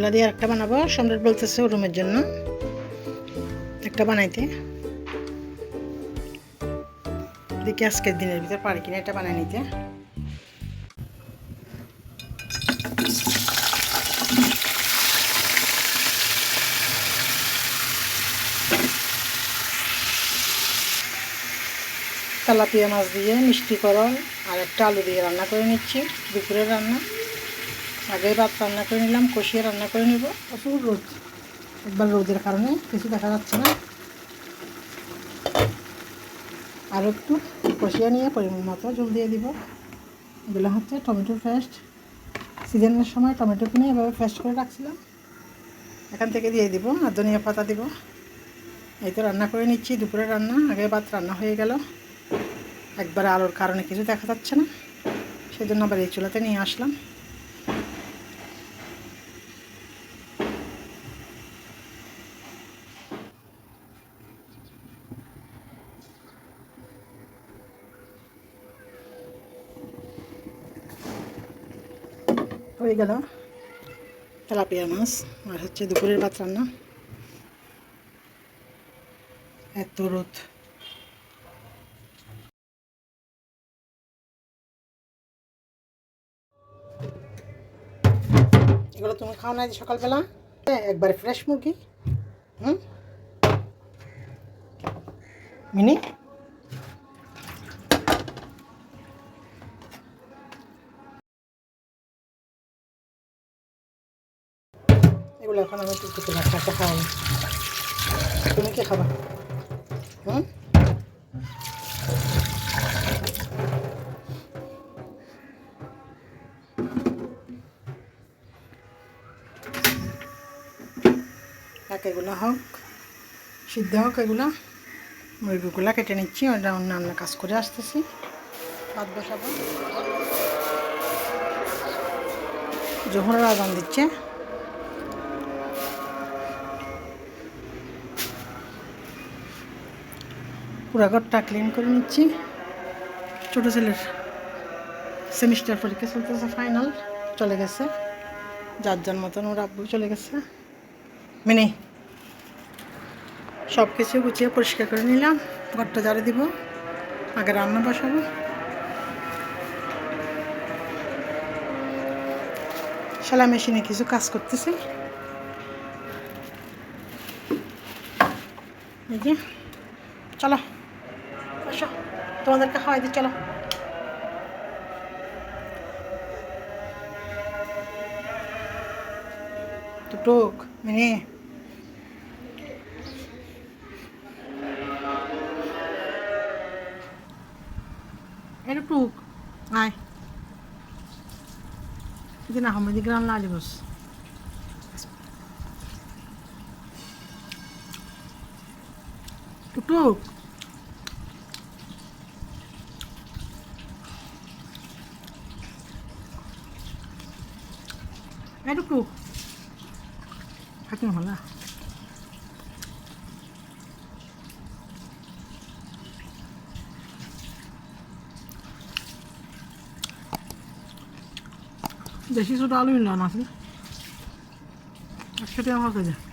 এগুলো দিয়ে একটা বানাবো। সম্রাট বলতেছে রুমের জন্য। একটা বানাইতে। দেখি আজকের দিনের ভিতর পারি কিনা, এটা বানাই নিতে। তেলাপিয়া মাছ দিয়ে মিষ্টি করল, আর একটা আলু দিয়ে রান্না করে নিচ্ছি, দুপুরের রান্না। আগে ভাত রান্না করে নিলাম, কষিয়ে রান্না করে নিব। প্রচুর রোদ, একবার রোদের কারণে কিছু দেখা যাচ্ছে না। আর একটু কষিয়ে নিয়ে পরিমাণ মতো জল দিয়ে দিব। এগুলো হচ্ছে টমেটো পেস্ট। সিজনের সময় টমেটো কিনে এভাবে পেস্ট করে রাখছিলাম। এখান থেকে দিয়ে দিব, আর ধনিয়া পাতা দিব। এই তো রান্না করে নিচ্ছি দুপুরে রান্না, আগে ভাত রান্না হয়ে গেল। একবারে আলোর কারণে কিছু দেখা যাচ্ছে না। সেই জন্য আবার এই চুলাতে নিয়ে আসলাম। হয়ে গেল তেলাপিয়া মাছ আর হচ্ছে দুপুরের ভাত রান্না। এত রোদ। এগুলো তুমি খাও না সকালবেলা? একবারে ফ্রেশ মুরগি। হুম? মিনি? এগুলো এখন আমি কিছু না, একটা খাওয়াই তুমি কি খাবা? হুম? এগুলো হোক, সিদ্ধ হোক এগুলো। মুরগিগুলো কেটে নিচ্ছি ওটা অন্যান্য কাজ করে আসতেছি। ভাত বসাবো। জোহরের আজান দিচ্ছে। পুরা ঘরটা ক্লিন করে নিচ্ছি। ছোটো ছেলের সেমিস্টার পরীক্ষা চলতেছে ফাইনাল চলে গেছে। যার যার মতন ওর আব্বু চলে গেছে। মিনি সব কিছু গুছিয়ে পরিষ্কার করে নিলাম, ঘরটা ঝাড়ে দিব, আগে রান্না বসাবো। সেলাই মেশিনে কিছু কাজ করতেছি। এই যে, চলো। তোমাদেরকে খাওয়াই দিই চলো। টুক মিনি। টুক আয়। দিন আহমেদি টুক এটা টুক হাকিম হলা। দেশি ছোট আলু না আছে একশো টাকা আমার কাছে